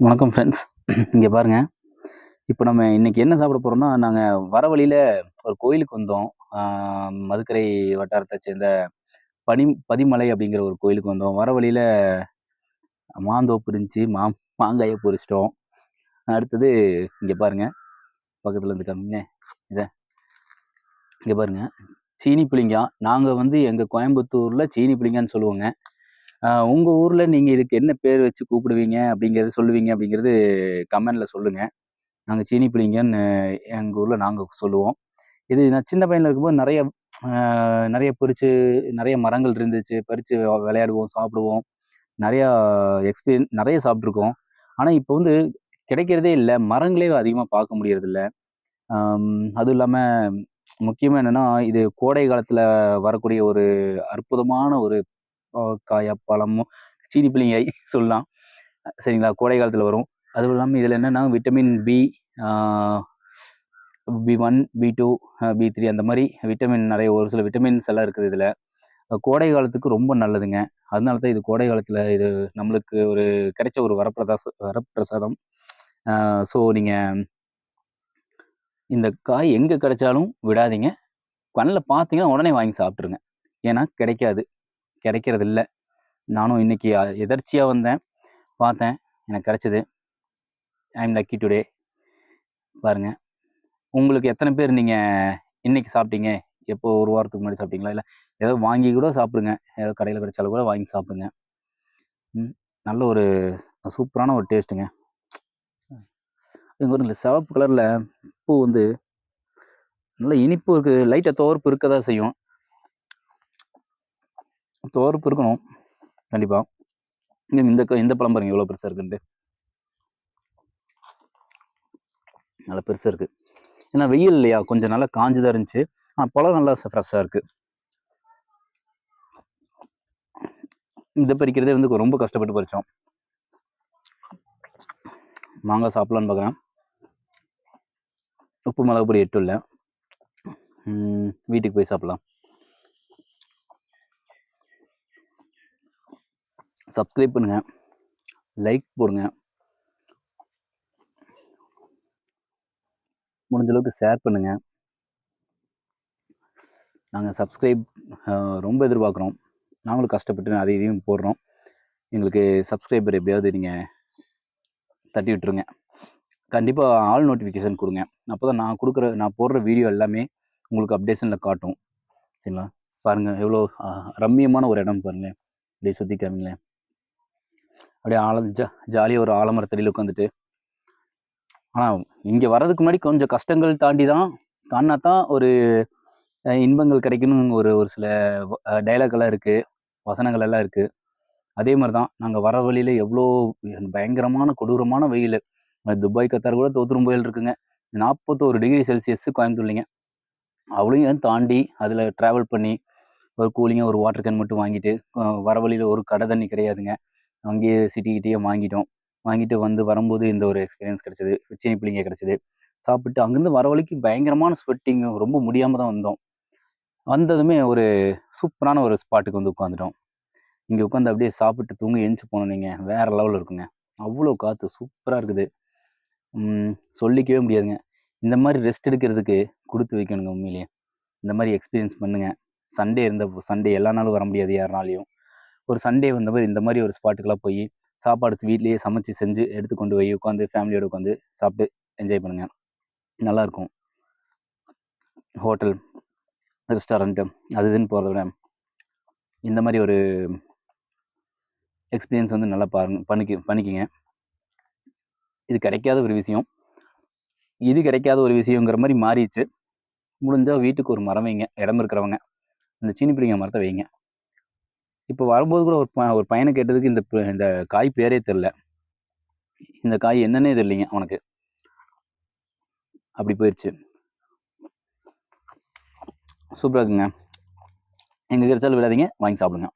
வணக்கம் ஃப்ரெண்ட்ஸ் இங்கே பாருங்க. இப்போ நம்ம இன்னைக்கு என்ன சாப்பிட போகிறோம்னா நாங்கள் வர வழியில் ஒரு கோயிலுக்கு வந்தோம். மதுக்கரை வட்டாரத்தை சேர்ந்த பனி பதிமலை அப்படிங்கிற ஒரு கோயிலுக்கு வந்தோம். வர வழியில் மாந்தோப்பு இருந்துச்சு. மா மாங்காயை பொரிச்சிட்டோம். அடுத்தது இங்கே பாருங்க. பக்கத்தில் இருந்து கம்மிங்க இதை. இங்கே பாருங்க. சீனி பிளிங்கா நாங்கள் வந்து எங்கள் கோயம்புத்தூரில் சீனி புளிங்கான்னு சொல்லுவோங்க உங்கள் ஊரில் நீங்கள் இதுக்கு என்ன பேர் வச்சு கூப்பிடுவீங்க? அப்படிங்கிறது சொல்லுவீங்க அப்படிங்கிறது கமெண்டில் சொல்லுங்கள் நாங்கள் சீனி பிளிங்கன்னு எங்கள் ஊரில் நாங்கள் சொல்லுவோம். இது நான் சின்ன பையனில் இருக்கும்போது நிறைய நிறைய பறித்து நிறைய மரங்கள் இருந்துச்சு. பறித்து விளையாடுவோம் சாப்பிடுவோம். நிறையா எக்ஸ்பீரியன்ஸ் நிறைய சாப்பிட்ருக்கோம் ஆனால் இப்போ வந்து கிடைக்கிறதே இல்லை. மரங்களே அதிகமாக பார்க்க முடியறதில்ல. அதுவும் இல்லாமல் முக்கியமாக என்னன்னா இது கோடை காலத்துல வரக்கூடிய ஒரு அற்புதமான ஒரு காயா பழமும் சீனி புளிங்காய் சொல்லலாம். சரிங்களா? கோடை காலத்தில் வரும். அதுவும் இல்லாமல் இதில் என்னென்னா vitamin B B one B two B three அந்த மாதிரி விட்டமின் நிறைய ஒரு சில விட்டமின்ஸ் எல்லாம் இருக்குது இதில். கோடை காலத்துக்கு ரொம்ப நல்லதுங்க. அதனால தான் இது கோடை காலத்தில் இது நம்மளுக்கு ஒரு கிடைச்ச ஒரு வரப்பிரதாச வரப்பிரசாதம். ஸோ நீங்கள் இந்த காய் எங்கே கிடைச்சாலும் விடாதீங்க. கண்ணில் பார்த்தீங்கன்னா உடனே வாங்கி சாப்பிட்ருங்க ஏன்னா கிடைக்காது. கிடைக்கிறது இல்லை நானும் இன்னைக்கு எதர்ச்சியாக வந்தேன். பார்த்தேன். எனக்கு கிடச்சிது. ஐ எம் லக்கி டுடே பாருங்க. உங்களுக்கு எத்தனை பேர் நீங்கள் இன்னைக்கு சாப்பிட்டீங்க? எப்போ ஒரு வாரத்துக்கு முன்னாடி சாப்பிட்டீங்களா? இல்லை ஏதோ வாங்கி கூட சாப்பிடுங்க. ஏதோ கடையில் கிடைச்சாலும் கூட வாங்கி சாப்பிடுங்க. ம், நல்ல ஒரு சூப்பரான ஒரு டேஸ்ட்டுங்க. இங்கே ஒரு இந்த சிவப்பு கலரில் பூ வந்து நல்ல இனிப்பு இருக்குது லைட்டாக துவர்ப்பு இருக்க தான் செய்யும். துவர்ப்பு இருக்கணும். கண்டிப்பாக இந்த இந்த இந்த பழம் பாருங்க எவ்வளோ பெருசாக இருக்குன்ட்டு. நல்லா பெருசாக இருக்குது ஏன்னா வெயில் இல்லையா? கொஞ்சம் நல்லா காஞ்சுதான் இருந்துச்சு. ஆனால் பழம் நல்லா ஃப்ரெஷ்ஷாக இருக்குது இதை பறிக்கிறதே வந்து ரொம்ப கஷ்டப்பட்டு பறித்தோம் மாங்காய் சாப்பிட்லான்னு பார்க்குறேன் உப்பு மிளகு பொடி எட்டும் இல்லை. வீட்டுக்கு போய் சாப்பிட்லாம். சப்ஸ்கிரைப் பண்ணுங்க. லைக் போடுங்க. முடிஞ்ச அளவுக்கு ஷேர் பண்ணுங்க. நாங்கள் சப்ஸ்கிரைப் ரொம்ப எதிர்பார்க்குறோம். நாங்களும் கஷ்டப்பட்டு அதை இதையும் போடுறோம். எங்களுக்கு சப்ஸ்கிரைபர் எப்படியாவது நீங்கள் தட்டி விட்டுருங்க. கண்டிப்பாக ஆல் நோட்டிஃபிகேஷன் கொடுங்க. அப்போ தான் நான் கொடுக்குற நான் போடுற வீடியோ எல்லாமே உங்களுக்கு அப்டேஷனில் காட்டும். சரிங்களா? பாருங்கள் எவ்வளோ ரம்மியமான ஒரு இடம் பாருங்களேன். அப்படியே சுற்றி காமிங்களேன். அப்படியே ஆழம் ஜா ஜாலியாக ஒரு ஆலமரத்தடியில் உட்காந்துட்டு ஆனால் இங்கே வர்றதுக்கு முன்னாடி கொஞ்சம் கஷ்டங்கள் தாண்டி தான் தாண்டினா தான் ஒரு இன்பங்கள் கிடைக்கணும் ஒரு ஒரு சில டைலாக் எல்லாம் இருக்குது வசனங்கள் எல்லாம் இருக்குது அதே மாதிரி தான் நாங்கள் வர வழியில் எவ்வளோ பயங்கரமான கொடூரமான வெயில். துபாய் கத்தார் கூட தோத்துரும் புயல் இருக்குங்க. நாற்பத்தோரு டிகிரி செல்சியஸ் கோயம்புத்தூர்லிங்க. அவ்வளோயும் தாண்டி அதில் ட்ராவல் பண்ணி ஒரு கூலிங்காக ஒரு வாட்டர் கேன் மட்டும் வாங்கிட்டு வர வழியில் ஒரு கடை தண்ணி கிடையாதுங்க. அங்கேயே சிட்டிக்கிட்டேயே வாங்கிட்டோம். வாங்கிட்டு வந்து வரும்போது இந்த ஒரு எக்ஸ்பீரியன்ஸ் கிடச்சிது. சின்ன பிள்ளைங்க கிடச்சிது. சாப்பிட்டு அங்கேருந்து வர வழிக்கு பயங்கரமான ஸ்வெட்டிங் ரொம்ப முடியாமல் தான் வந்தோம். வந்ததுமே ஒரு சூப்பரான ஒரு ஸ்பாட்டுக்கு வந்து உட்காந்துட்டோம். இங்கே உட்காந்து அப்படியே சாப்பிட்டு தூங்கி எந்திச்சு போனோம் நீங்கள் வேறு லெவலில் இருக்குங்க. அவ்வளோ காற்று சூப்பராக இருக்குது. சொல்லிக்கவே முடியாதுங்க. இந்த மாதிரி ரெஸ்ட் எடுக்கிறதுக்கு கொடுத்து வைக்கணுங்க உண்மையிலேயே. இந்த மாதிரி எக்ஸ்பீரியன்ஸ் பண்ணுங்க. சண்டே இருந்த சண்டே எல்லா நாளும் வர முடியாது யாருனாலையும். ஒரு சண்டே வந்த மாதிரி இந்த மாதிரி ஒரு ஸ்பாட்டுக்கெல்லாம் போய் சாப்பாடு வீட்லேயே சமைச்சு செஞ்சு எடுத்து கொண்டு போய் உட்காந்து ஃபேமிலியோடு உட்காந்து சாப்பிட்டு என்ஜாய் பண்ணுங்கள் நல்லாயிருக்கும் ஹோட்டல் ரெஸ்டாரண்ட்டு அது இதுன்னு போகிறத விட இந்த மாதிரி ஒரு எக்ஸ்பீரியன்ஸ் வந்து நல்லா பாருங்க பண்ணிக்க பண்ணிக்கிங்க. இது கிடைக்காத ஒரு விஷயம். இது கிடைக்காத ஒரு விஷயங்கிற மாதிரி மாறிடுச்சு. முடிஞ்சால் வீட்டுக்கு ஒரு மரம் வைங்க. இடம் இருக்கிறவங்க. இந்த சீனி பிடிங்க மரத்தை வைங்க. இப்போ வரும்போது கூட ஒரு ப ஒரு பையனை கேட்டதுக்கு இந்த இந்த காய் பேரே தெரில இந்த காய் என்னன்னே தெரியலைங்க அவனுக்கு. அப்படி போயிடுச்சு சூப்பராக இருக்குங்க. எங்கே கிடைச்சாலும் விடாதீங்க. வாங்கி சாப்பிடுங்க.